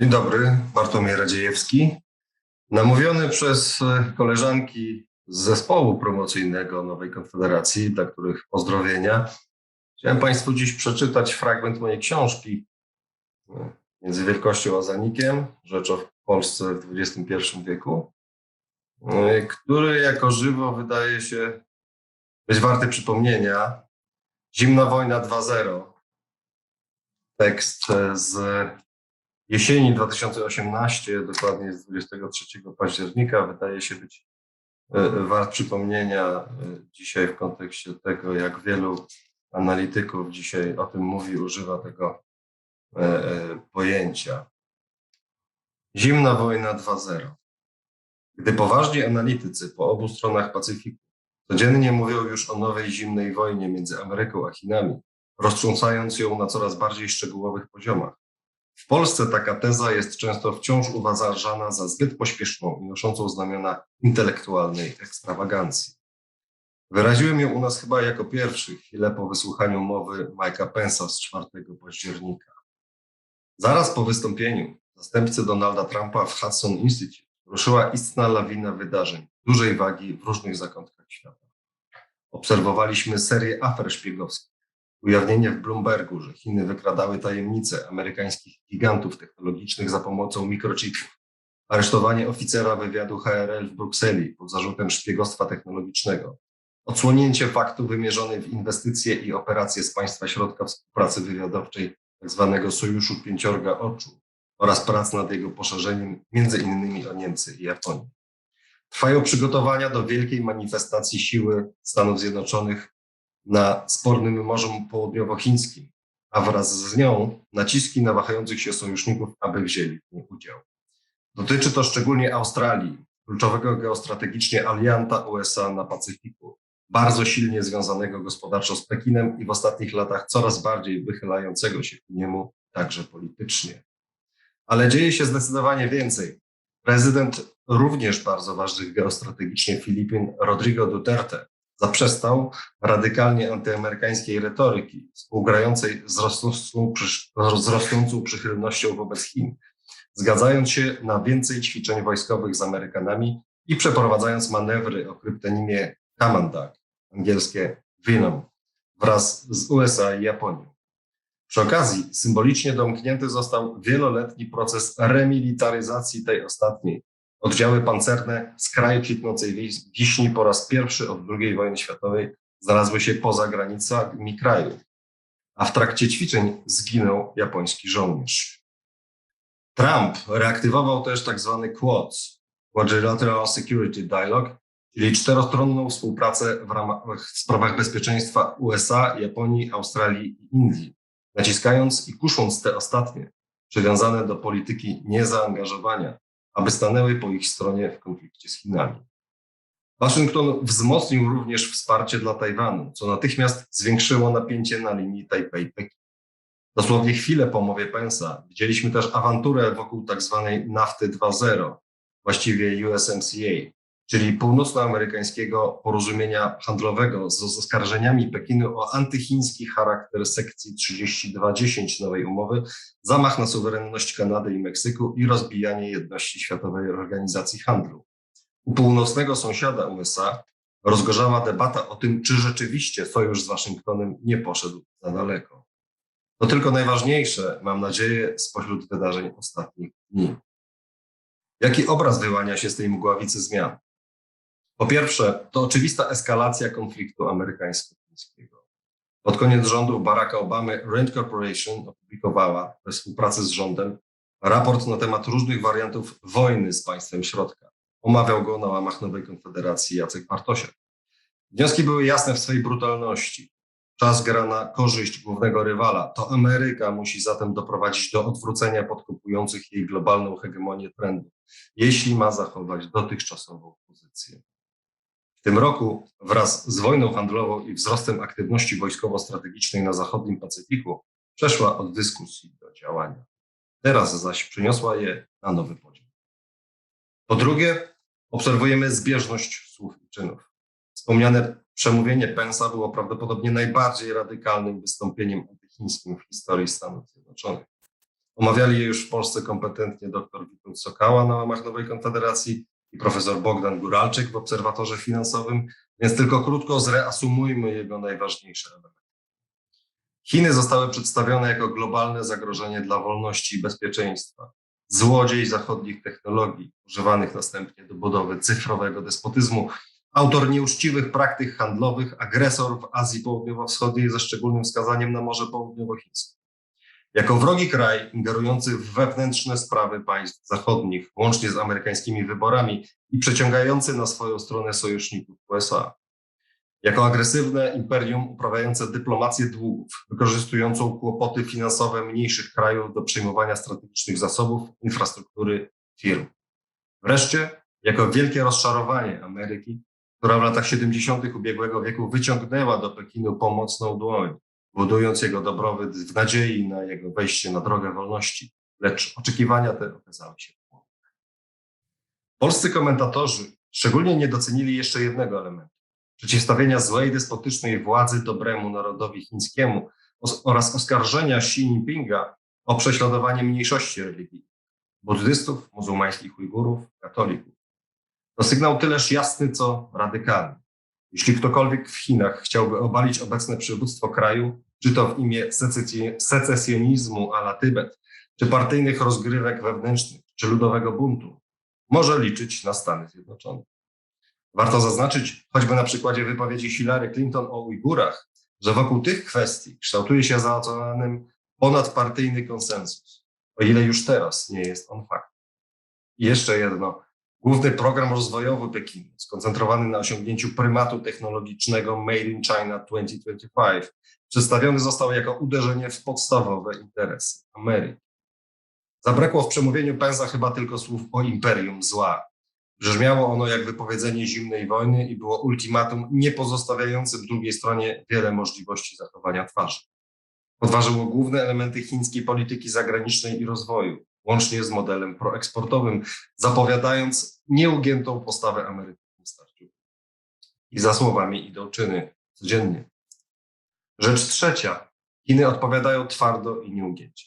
Dzień dobry, Bartłomiej Radziejewski. Namówiony przez e, koleżanki z zespołu promocyjnego Nowej Konfederacji, dla których pozdrowienia, chciałem Państwu dziś przeczytać fragment mojej książki e, Między Wielkością a Zanikiem, rzecz o Polsce w XXI wieku, e, który jako żywo wydaje się być warty przypomnienia. Zimna wojna 2.0. Tekst z jesieni 2018, dokładnie z 23 października, wydaje się być e, wart przypomnienia e, dzisiaj w kontekście tego, jak wielu analityków dzisiaj o tym mówi, używa tego e, pojęcia. Zimna wojna 2.0. Gdy poważni analitycy po obu stronach Pacyfiku codziennie mówią już o nowej zimnej wojnie między Ameryką a Chinami, roztrząsając ją na coraz bardziej szczegółowych poziomach, w Polsce taka teza jest często wciąż uważana za zbyt pośpieszną i noszącą znamiona intelektualnej ekstrawagancji. Wyraziłem ją u nas chyba jako pierwszy chwilę po wysłuchaniu mowy Mike'a Pence'a z 4 października. Zaraz po wystąpieniu zastępcy Donalda Trumpa w Hudson Institute ruszyła istna lawina wydarzeń dużej wagi w różnych zakątkach świata. Obserwowaliśmy serię afer szpiegowskich, Ujawnienie w Bloombergu, że Chiny wykradały tajemnice amerykańskich gigantów technologicznych za pomocą mikrochipów. Aresztowanie oficera wywiadu HRL w Brukseli pod zarzutem szpiegostwa technologicznego. Odsłonięcie faktu wymierzonej w inwestycje i operacje z państwa środka współpracy wywiadowczej tzw. Tak Sojuszu Pięciorga Oczu oraz prac nad jego poszerzeniem, między innymi o Niemcy i Japonię. Trwają przygotowania do wielkiej manifestacji siły Stanów Zjednoczonych na spornym Morzu Południowochińskim, a wraz z nią naciski na wahających się sojuszników, aby wzięli w udział. Dotyczy to szczególnie Australii, kluczowego geostrategicznie alianta USA na Pacyfiku, bardzo silnie związanego gospodarczo z Pekinem i w ostatnich latach coraz bardziej wychylającego się ku niemu także politycznie. Ale dzieje się zdecydowanie więcej. Prezydent również bardzo ważnych geostrategicznie Filipin, Rodrigo Duterte, zaprzestał radykalnie antyamerykańskiej retoryki, współgrającej z rosnącą, przychylnością wobec Chin, zgadzając się na więcej ćwiczeń wojskowych z Amerykanami i przeprowadzając manewry o kryptonimie Kamandak, angielskie Venom, wraz z USA i Japonią. Przy okazji symbolicznie domknięty został wieloletni proces remilitaryzacji tej ostatniej, Oddziały pancerne z kraju kwitnącej wiśni po raz pierwszy od II wojny światowej znalazły się poza granicami kraju, a w trakcie ćwiczeń zginął japoński żołnierz. Trump reaktywował też tak zwany Quads, Quadrilateral Security Dialogue, czyli czterostronną współpracę w, ramach, w sprawach bezpieczeństwa USA, Japonii, Australii i Indii, naciskając i kusząc te ostatnie, przywiązane do polityki niezaangażowania aby stanęły po ich stronie w konflikcie z Chinami. Waszyngton wzmocnił również wsparcie dla Tajwanu, co natychmiast zwiększyło napięcie na linii Tajpej-Pekin. Dosłownie chwilę po mowie Pensa widzieliśmy też awanturę wokół tak zwanej nafty 2.0, właściwie USMCA, czyli północnoamerykańskiego porozumienia handlowego z oskarżeniami Pekinu o antychiński charakter sekcji 3210 nowej umowy, zamach na suwerenność Kanady i Meksyku i rozbijanie jedności Światowej Organizacji Handlu. U północnego sąsiada USA rozgorzała debata o tym, czy rzeczywiście sojusz z Waszyngtonem nie poszedł za daleko. To tylko najważniejsze, mam nadzieję, spośród wydarzeń ostatnich dni. Jaki obraz wyłania się z tej mgławicy zmian? Po pierwsze, to oczywista eskalacja konfliktu amerykańsko-chińskiego. Pod koniec rządu Baracka Obamy Rand Corporation opublikowała we współpracy z rządem raport na temat różnych wariantów wojny z państwem środka. Omawiał go na łamach Nowej Konfederacji Jacek Bartosiak. Wnioski były jasne w swojej brutalności. Czas gra na korzyść głównego rywala. To Ameryka musi zatem doprowadzić do odwrócenia podkopujących jej globalną hegemonię trendów, jeśli ma zachować dotychczasową pozycję tym roku wraz z wojną handlową i wzrostem aktywności wojskowo-strategicznej na zachodnim Pacyfiku przeszła od dyskusji do działania. Teraz zaś przyniosła je na nowy poziom. Po drugie, obserwujemy zbieżność słów i czynów. Wspomniane przemówienie Pensa było prawdopodobnie najbardziej radykalnym wystąpieniem antychińskim w historii Stanów Zjednoczonych. Omawiali je już w Polsce kompetentnie dr Witold Sokała na łamach Nowej Konfederacji i profesor Bogdan Guralczyk w Obserwatorze Finansowym, więc tylko krótko zreasumujmy jego najważniejsze elementy. Chiny zostały przedstawione jako globalne zagrożenie dla wolności i bezpieczeństwa, złodziej zachodnich technologii, używanych następnie do budowy cyfrowego despotyzmu, autor nieuczciwych praktyk handlowych, agresor w Azji Południowo-Wschodniej ze szczególnym wskazaniem na Morze Południowochińskie. Jako wrogi kraj ingerujący w wewnętrzne sprawy państw zachodnich, łącznie z amerykańskimi wyborami i przeciągający na swoją stronę sojuszników USA. Jako agresywne imperium uprawiające dyplomację długów, wykorzystującą kłopoty finansowe mniejszych krajów do przejmowania strategicznych zasobów, infrastruktury, firm. Wreszcie, jako wielkie rozczarowanie Ameryki, która w latach 70. ubiegłego wieku wyciągnęła do Pekinu pomocną dłoń, budując jego dobrobyt w nadziei na jego wejście na drogę wolności, lecz oczekiwania te okazały się. Polscy komentatorzy szczególnie nie docenili jeszcze jednego elementu przeciwstawienia złej, despotycznej władzy dobremu narodowi chińskiemu oraz oskarżenia Xi Jinpinga o prześladowanie mniejszości religijnych buddystów, muzułmańskich Ujgurów, katolików. To sygnał tyleż jasny, co radykalny. Jeśli ktokolwiek w Chinach chciałby obalić obecne przywództwo kraju, czy to w imię secesjonizmu ala Tybet, czy partyjnych rozgrywek wewnętrznych, czy ludowego buntu, może liczyć na Stany Zjednoczone. Warto zaznaczyć, choćby na przykładzie wypowiedzi Hillary Clinton o Ujgurach, że wokół tych kwestii kształtuje się za oceanem ponadpartyjny konsensus, o ile już teraz nie jest on fakt. I jeszcze jedno. Główny program rozwojowy Pekinu, skoncentrowany na osiągnięciu prymatu technologicznego Made in China 2025, przedstawiony został jako uderzenie w podstawowe interesy Ameryki. Zabrakło w przemówieniu Penza chyba tylko słów o imperium zła, Brzmiało ono jak wypowiedzenie zimnej wojny i było ultimatum nie pozostawiającym drugiej stronie wiele możliwości zachowania twarzy. Podważyło główne elementy chińskiej polityki zagranicznej i rozwoju, łącznie z modelem proeksportowym, zapowiadając nieugiętą postawę Ameryki w starciu. I za słowami idą czyny codziennie. Rzecz trzecia. Chiny odpowiadają twardo i nieugięcie.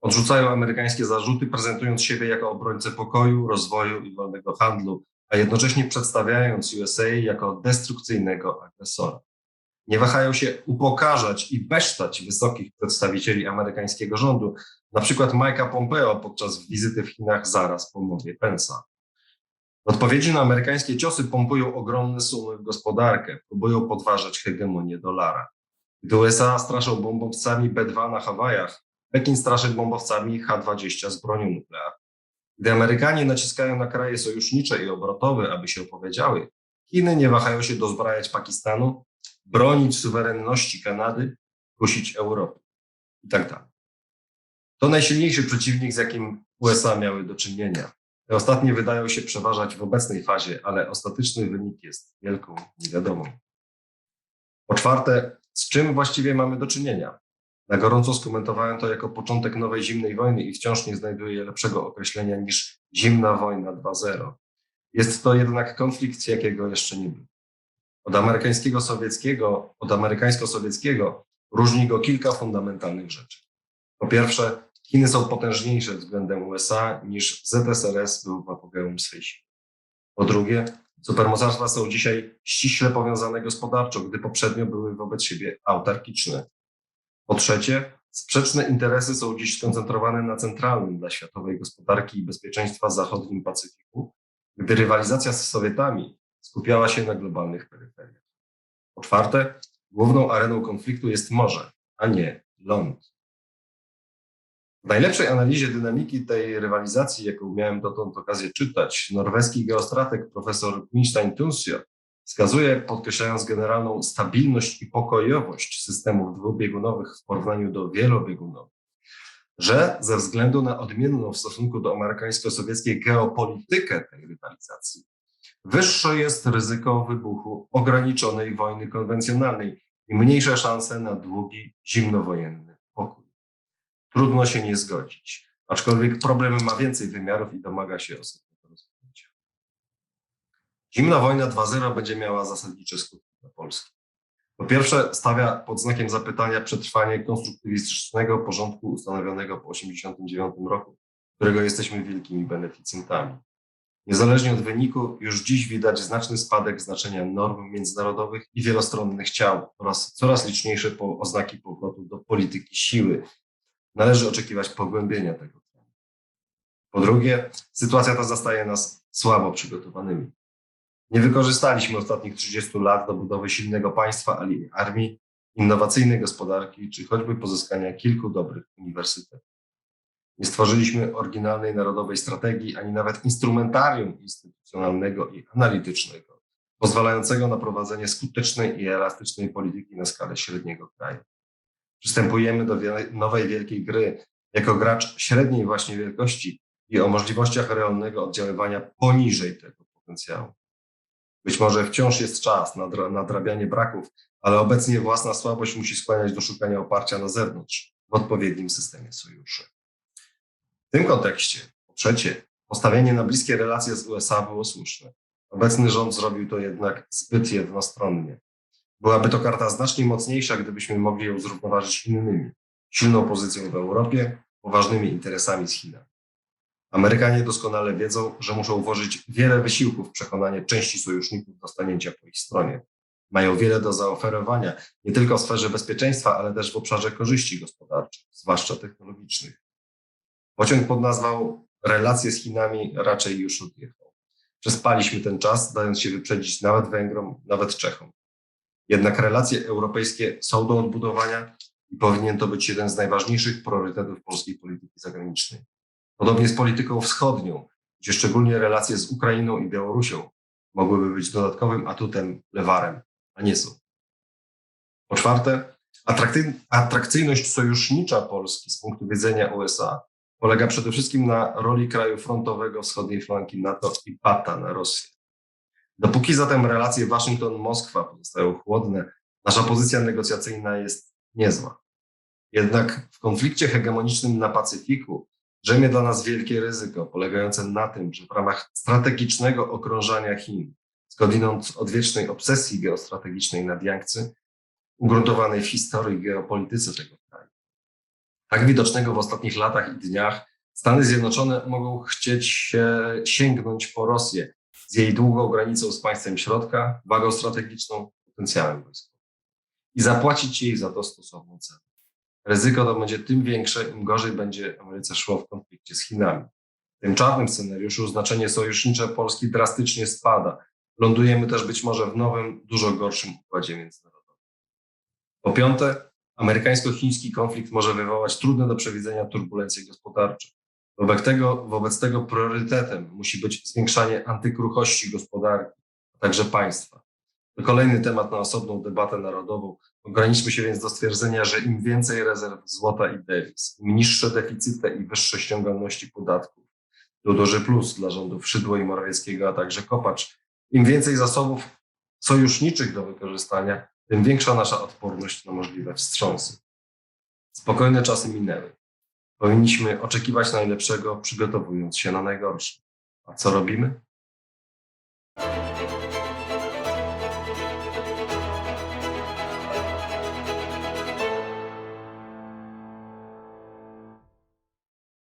Odrzucają amerykańskie zarzuty, prezentując siebie jako obrońcę pokoju, rozwoju i wolnego handlu, a jednocześnie przedstawiając USA jako destrukcyjnego agresora. Nie wahają się upokarzać i besztać wysokich przedstawicieli amerykańskiego rządu, na przykład Mike'a Pompeo podczas wizyty w Chinach zaraz po mowie Pensa. W odpowiedzi na amerykańskie ciosy pompują ogromne sumy w gospodarkę, próbują podważać hegemonię dolara. Gdy USA straszą bombowcami B-2 na Hawajach, Pekin straszy bombowcami H-20 z bronią nuklearną. Gdy Amerykanie naciskają na kraje sojusznicze i obrotowe, aby się opowiedziały, Chiny nie wahają się dozbrajać Pakistanu, bronić suwerenności Kanady, kusić Europy i tak dalej. To najsilniejszy przeciwnik, z jakim USA miały do czynienia. Te ostatnie wydają się przeważać w obecnej fazie, ale ostateczny wynik jest wielką niewiadomą. Po czwarte, z czym właściwie mamy do czynienia? Na gorąco skomentowałem to jako początek nowej zimnej wojny i wciąż nie znajduję lepszego określenia niż zimna wojna 2.0. Jest to jednak konflikt, jakiego jeszcze nie było. Od amerykańskiego sowieckiego, od amerykańsko-sowieckiego różni go kilka fundamentalnych rzeczy. Po pierwsze, Chiny są potężniejsze względem USA niż ZSRS był w apogeum swej siły. Po drugie, supermocarstwa są dzisiaj ściśle powiązane gospodarczo, gdy poprzednio były wobec siebie autarkiczne. Po trzecie, sprzeczne interesy są dziś skoncentrowane na centralnym dla światowej gospodarki i bezpieczeństwa zachodnim Pacyfiku, gdy rywalizacja z Sowietami skupiała się na globalnych peryferiach. Po czwarte, główną areną konfliktu jest morze, a nie ląd. W najlepszej analizie dynamiki tej rywalizacji, jaką miałem dotąd okazję czytać, norweski geostrateg profesor Winstein Tunsio Wskazuje, podkreślając generalną stabilność i pokojowość systemów dwubiegunowych w porównaniu do wielobiegunowych, że ze względu na odmienną w stosunku do amerykańsko-sowieckiej geopolitykę tej rywalizacji, wyższe jest ryzyko wybuchu ograniczonej wojny konwencjonalnej i mniejsze szanse na długi, zimnowojenny pokój. Trudno się nie zgodzić, aczkolwiek problem ma więcej wymiarów i domaga się osobnego Zimna wojna 2.0 będzie miała zasadnicze skutki dla Polski. Po pierwsze, stawia pod znakiem zapytania przetrwanie konstruktywistycznego porządku ustanowionego po 1989 roku, którego jesteśmy wielkimi beneficjentami. Niezależnie od wyniku, już dziś widać znaczny spadek znaczenia norm międzynarodowych i wielostronnych ciał oraz coraz liczniejsze oznaki powrotu do polityki siły. Należy oczekiwać pogłębienia tego trendu. Po drugie, sytuacja ta zastaje nas słabo przygotowanymi. Nie wykorzystaliśmy ostatnich 30 lat do budowy silnego państwa, armii, innowacyjnej gospodarki, czy choćby pozyskania kilku dobrych uniwersytetów. Nie stworzyliśmy oryginalnej narodowej strategii, ani nawet instrumentarium instytucjonalnego i analitycznego, pozwalającego na prowadzenie skutecznej i elastycznej polityki na skalę średniego kraju. Przystępujemy do nowej wielkiej gry jako gracz średniej właśnie wielkości i o możliwościach realnego oddziaływania poniżej tego potencjału. Być może wciąż jest czas na dra- nadrabianie braków, ale obecnie własna słabość musi skłaniać do szukania oparcia na zewnątrz w odpowiednim systemie sojuszy. W tym kontekście, po trzecie, postawienie na bliskie relacje z USA było słuszne. Obecny rząd zrobił to jednak zbyt jednostronnie. Byłaby to karta znacznie mocniejsza, gdybyśmy mogli ją zrównoważyć innymi. Silną pozycją w Europie, poważnymi interesami z Chinami. Amerykanie doskonale wiedzą, że muszą włożyć wiele wysiłków w przekonanie części sojuszników do stanięcia po ich stronie. Mają wiele do zaoferowania, nie tylko w sferze bezpieczeństwa, ale też w obszarze korzyści gospodarczych, zwłaszcza technologicznych. Pociąg pod nazwą relacje z Chinami raczej już odjechał. Przespaliśmy ten czas, dając się wyprzedzić nawet Węgrom, nawet Czechom. Jednak relacje europejskie są do odbudowania i powinien to być jeden z najważniejszych priorytetów polskiej polityki zagranicznej. Podobnie z polityką wschodnią, gdzie szczególnie relacje z Ukrainą i Białorusią mogłyby być dodatkowym atutem, lewarem, a nie są. Po czwarte, atrakcyjność sojusznicza Polski z punktu widzenia USA polega przede wszystkim na roli kraju frontowego wschodniej flanki NATO i pata na Rosję. Dopóki zatem relacje Waszyngton-Moskwa pozostają chłodne, nasza pozycja negocjacyjna jest niezła. Jednak w konflikcie hegemonicznym na Pacyfiku drzemie dla nas wielkie ryzyko polegające na tym, że w ramach strategicznego okrążania Chin, skądinąd odwiecznej obsesji geostrategicznej nad Yangtze, ugruntowanej w historii i geopolityce tego tak widocznego w ostatnich latach i dniach, Stany Zjednoczone mogą chcieć się sięgnąć po Rosję z jej długą granicą z państwem środka, wagą strategiczną, potencjałem wojskowym i zapłacić jej za to stosowną cenę. Ryzyko to będzie tym większe, im gorzej będzie Ameryce szło w konflikcie z Chinami. W tym czarnym scenariuszu znaczenie sojusznicze Polski drastycznie spada. Lądujemy też być może w nowym, dużo gorszym układzie międzynarodowym. Po piąte, amerykańsko-chiński konflikt może wywołać trudne do przewidzenia turbulencje gospodarcze. Wobec tego, wobec tego priorytetem musi być zwiększanie antykruchości gospodarki, a także państwa. To kolejny temat na osobną debatę narodową. Ograniczmy się więc do stwierdzenia, że im więcej rezerw złota i dewiz, im niższe deficyty i wyższe ściągalności podatków, to duży plus dla rządów Szydło i Morawieckiego, a także Kopacz. Im więcej zasobów sojuszniczych do wykorzystania, tym większa nasza odporność na możliwe wstrząsy. Spokojne czasy minęły. Powinniśmy oczekiwać najlepszego, przygotowując się na najgorsze. A co robimy?